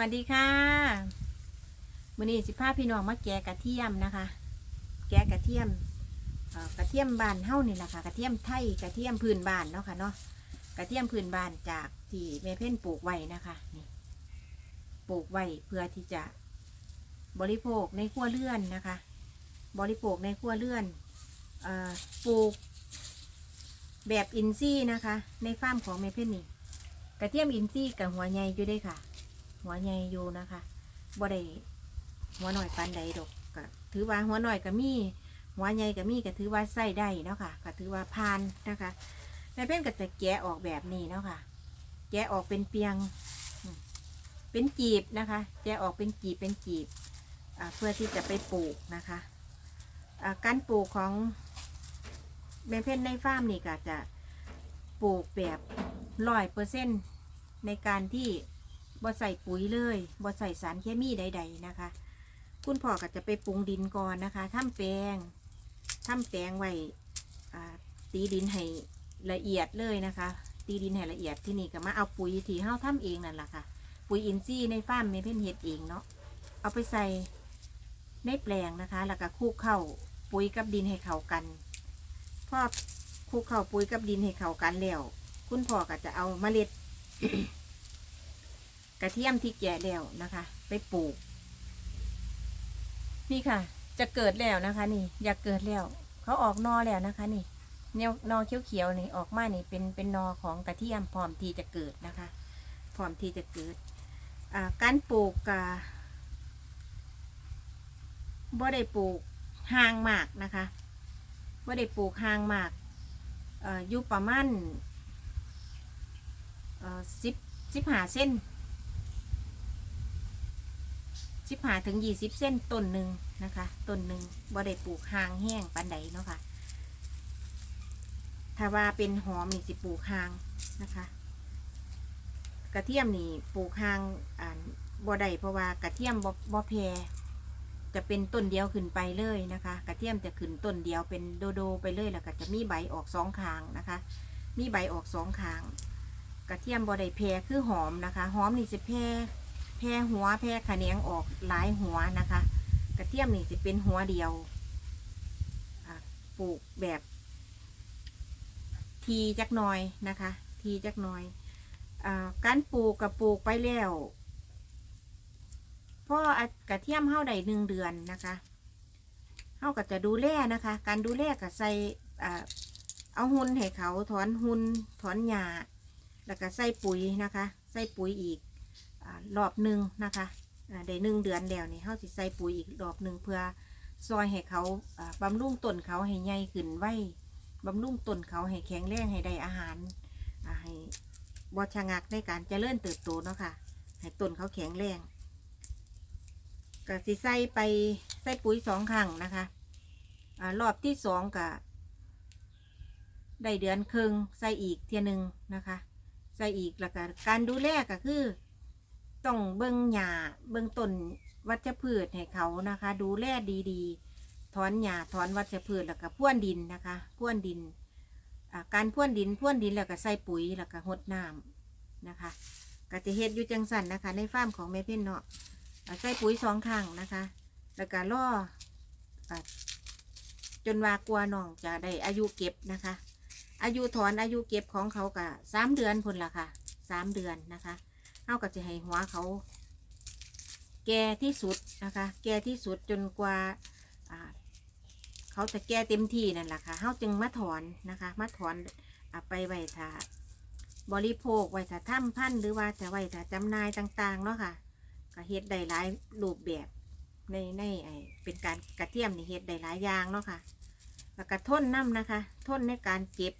วัสดีค่ะมื้อนี้สิพาพี่น้องมาแกะกระเทียมนะคะ แกะกระเทียมกระเทียมบานเฮานี่แหละค่ะ กระเทียมไทยกระเทียมพื้นบานเนาะค่ะเนาะ กระเทียมพื้นบานจากที่แม่เพ่นปลูกไว้นะคะนี่ปลูกไว้เพื่อที่จะบริโภคในครัวเรือนนะคะ บริโภคในครัวเรือนอปลูกแบบอินซี่นะคะ ในฟาร์มของแม่เพ่นนี่ กระเทียมอินซี่กับหัวใหญ่อยู่ด้วยค่ะ หัวใหญ่อยู่นะคะบ่ได้หัวหน่อยปานใดดอกก็ถือว่าหัวหน่อยก็มีหัวใหญ่ก็มีก็ถือว่าใส่ได้เนาะค่ะก็ถือว่าพานนะคะแม่เพ่นก็จะแกะออกแบบนี้เนาะค่ะ แกะออกเป็นเปียง เป็นจีบนะคะ แกะออกเป็นจีบเป็นจีบเพื่อที่จะไปปลูกนะคะการปลูกของแม่เพ่นในฟาร์มนี่ก็จะปลูกแบบร้อยเปอร์เซ็นต์ในการที่ บ่ใส่ปุ๋ยเลยบ่ใส่สารเคมีใด ๆนะคะ คุณพ่อก็จะไปปรุงดินก่อนนะคะทำแปลงทำแปลงไว้อ่ตีดินให้ละเอียดเลยนะคะ ตีดินให้ละเอียดที่นี่ก็มาเอาปุ๋ยที่เฮาทำเองนั่นแหละค่ะ ปุ๋ยอินทรีย์ในฟาร์มเมเพิ่นเฮ็ดเองเนาะเอาไปใส่ในแปลงนะคะ แล้วก็คลุกเข้าปุ๋ยกับดินให้เข้ากันพอคลุกเข้าปุ๋ยกับดินให้เข้ากันแล้วคุณพ่อก็จะเอาเมล็ด กระเทียมที่แก่แล้วนะคะ ไปปลูก นี่ค่ะ จะเกิดแล้วนะคะ นี่ อยากเกิดแล้ว เขาออกนอแล้วนะคะ นี่แนวนอเขียวๆนี่ออกมานี่เป็นเป็นนอของกระเทียมพร้อมที่จะเกิดนะคะพร้อมที่จะเกิดการปลูกกะบ่ได้ปลูกห่างมากนะคะบ่ได้ปลูกห่างมากอยู่ประมาณสิบสิบห้าเส้น สิบห้าถึงยี่สิบเส้นต้นหนึ่งนะคะต้นหนึ่งบ่ได้ปลูกห่างแห้งปานใดเนาะค่ะ ถ้าว่าเป็นหอมนี่สิปลูกห่างนะคะ กระเทียมนี่ปลูกห่างอ่าบ่ได้เพราะว่ากระเทียมบ่บ่แพรจะเป็นต้นเดียวขึ้นไปเลยนะคะ กระเทียมจะขึ้นต้นเดียวเป็นโดโดไปเลยแล้วก็จะมีใบออกสองข้างนะคะ มีใบออกสองข้าง กระเทียมบ่ได้แพรคือหอมนะคะ หอมนี่จะแพร แพร่หัวแพร่ขะแขนงออกหลายหัวนะคะ กระเทียมนี่จะเป็นหัวเดียวปลูกแบบ ทีจักหน่อยนะคะ ทีจักหน่อยอการปลูกกับปลูกไปแล้วพออะกระเทียมเฮาได้หนึ่งเดือนนะคะเฮาก็จะดูแลนะคะ การดูแลก็ใส่เอาหุ่นให้เขาถอนหุ่นถอนหญ้าแล้วก็ใส่ปุ๋ยนะคะ ใส่ปุ๋ยอีก รอบหนึ่งนะคะได้หนึ่งเดือนแล้วนี่เขาสิใส่ปุ๋ยอีกรอบหนึ่งเพื่อซอยให้เขาบำรุงต้นเขาให้ใหญ่ขึ้นไว้บำรุงต้นเขาให้แข็งแรงให้ได้อาหารให้บอชะงักในการเจริญเติบโตเนาะค่ะให้ต้นเขาแข็งแรงก็สิใส่ไปใส่ปุ๋ยสองครั้งนะคะอรอบที่สองก็ได้เดือนครึ่งใส่อีกเทียหนึ่งนะคะ ใส่อีกแล้วก็การดูแลก็คือ ต้องเบิ้งหญ้าเบิ้งต้นวัชพืชให้เขานะคะ ดูแลดีๆ ถอนหญ้าถอนวัชพืชแล้วก็พ่วนดินนะคะพ่วนดิน การพ่วนดินพ่วนดินแล้วก็ใส่ปุ๋ยแล้วก็หดน้ำนะคะก็จะเฮ็ดอยู่จังสันนะคะ ในฟาร์มของแม่เพ่นเนาะใส่ปุ๋ยสองครั้งนะคะ แล้วก็ล่อจนว่ากลัวน้องจะได้อายุเก็บนะคะ อายุถอนอายุเก็บของเขาก็สามเดือนพุ่นละค่ะสามเดือนนะคะ เฮาก็จะให้หัวเขา แก่ที่สุดนะคะ แก่ที่สุดจนกว่าเขาจะแก่เต็มที่นั่นแหละค่ะเฮาจึงมาถอนนะคะมาถอนอไปไว้ถ้าบริโภคไว้ถ้าทำพันหรือว่าจะไว้ถ้าจำนายต่างๆเนาะค่ะก็เฮ็ดได้หลายรูปแบบในในไอเป็นการกระเทียมนี่เฮ็ดได้หลายอย่างเนาะค่ะแล้วก็ทนน้ำนะคะทนในการเก็บ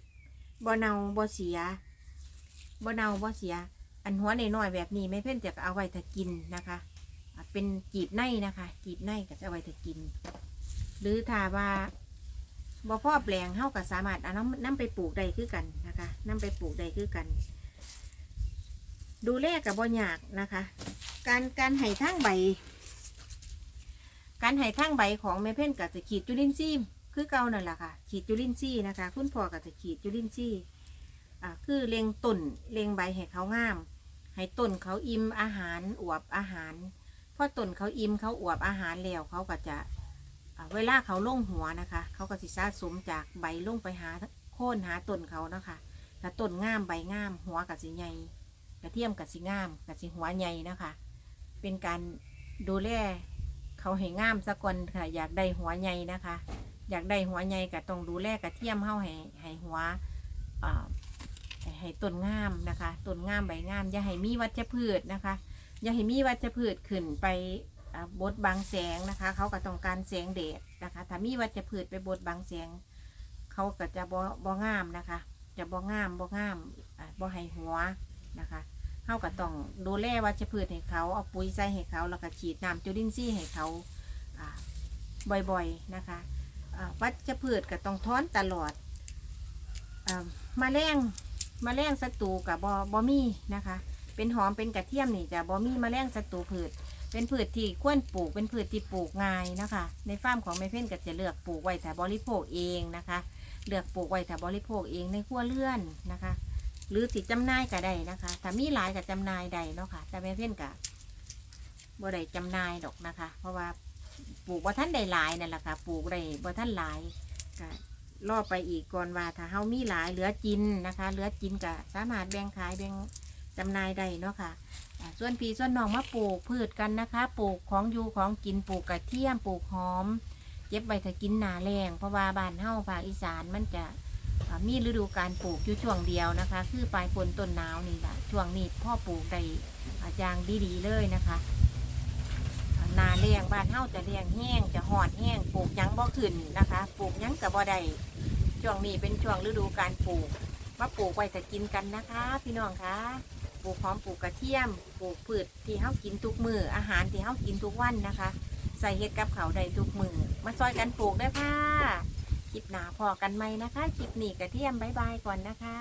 บ่เนาบ่เสียบ่เนาบ่เสีย อันหัวในน้อยๆแบบนี้ไม่เพ่นจะเอาไว้ถ้ากินนะคะ เป็นจีบในนะคะ จีบในก็จะเอาไว้ถ้ากิน หรือถ้าว่าบ่พ่อแปลงเฮาก็สามารถเอาน้ำน้ำไปปลูกได้คือกันนะคะน้ำไปปลูกได้คือกัน ดูแลกับบ่ยากนะคะ การการไห่ทั้งใบ การไห่ทั้งใบของแม่เพ่นก็จะขีดจุลินทรีย์คือเก่านั่นแหละค่ะ ขีดจุลินทรีย์นะคะ คุณพ่อก็จะขีดจุลินทรีย์อ่าคือเล็งต้นเล็งใบให้เขางาม ให้ต้นเขาอิ่มอาหารอวบอาหารพอต้นเขาอิ่มเขาอวบอาหารแล้วเขาก็จะเวลาเขาลงหัวนะคะ เขาก็สิสะสมจากใบลงไปหาโค่นหาต้นเขานะคะถ้าต้นงามใบงาม หัวกับสิใหญ่กระเทียมกับสิงามกับสิหัวใหญ่นะคะ เป็นการดูแลเขาให้งามสะกอนค่ะ อยากได้หัวใหญ่นะคะ อยากได้หัวใหญ่ก็ต้องดูแลกระเทียมเฮาให้ให้หัวอ่า ให้ต้นงามนะคะต้นงามใบงาม อย่าให้มีวัชพืชนะคะ อย่าให้มีวัชพืชขึ้นไปบดบังแสงนะคะ เขาก็ต้องการแสงแดดนะคะ ถ้ามีวัชพืชไปบดบังแสง เขาก็จะบ่บ่งามนะคะ จะบ่งามบ่งามบ่ให้หัวนะคะเขาก็ต้องดูแลวัชพืชให้เขาเอาปุ๋ยใส่ให้เขาแล้วก็ฉีดน้ำจุลินทรีย์ให้เขาบ่อยๆนะคะวัชพืชก็ต้องท้อนตลอดอมาแมลง มาแมลงศัตรูกับบอบอมี่นะคะ เป็นหอมเป็นกระเทียมนี่จะบอมี่มาแมลงศัตรูพืช เป็นพืชที่ควรปลูก เป็นพืชที่ปลูกง่ายนะคะ ในฟาร์มของแม่เพ่นก็จะเลือกปลูกไว้แต่บริโภคเองนะคะ เลือกปลูกไว้แต่บริโภคเองในครัวเรือนนะคะ หรือสิจำหน่ายก็ได้นะคะถ้ามีหลายก็จำหน่ายได้เนาะค่ะแต่แม่เพ่นก็บ่ได้จำหน่ายดอกนะคะ เพราะว่าปลูกว่าท่านได้หลายนั่นแหละค่ะ ปลูกได้ว่าท่านหลายก็ รอไปอีกก่อนว่าถ้าเฮามีหลายเหลือกินนะคะ เหลือกินก็สามารถแบ่งขายแบ่งจำหน่ายได้เนาะค่ะอ่าส่วนพี่ส่วนน้องมาปลูกพืชกันนะคะ ปลูกของอยู่ของกินปลูกกระเทียมปลูกหอม เก็บไว้ถ้ากินหนาแรงเพราะว่าบ้านเฮาภาคอีสานมันจะอ่ามีฤดูการปลูกอยู่ช่วงเดียวนะคะ คือปลายฝนต้นหนาวนี่แหละช่วงนี้พ่อปลูกได้อาจางดีๆเลยนะคะ นาเลี้ยงบ้านเฮาจะเลี้ยงแห้งจะหอดแห้งปลูกหยังบ่ขึ้นนะคะปลูกหยังกับบ่ได้ช่วงนี้เป็นช่วงฤดูการปลูกมาปลูกไว้แต่กินกันนะคะ พี่น้องคะปลูกหอมปลูกกระเทียมปลูกพืชที่เฮากินทุกมืออาหารที่เฮากินทุกวันนะคะ ใส่เห็ดกับเขาได้ทุกมือมาซอยกันปลูกได้ค่ะคลิปหนาพอกันไหมนะคะคลิปนี้กระเทียมบายบายก่อนนะคะ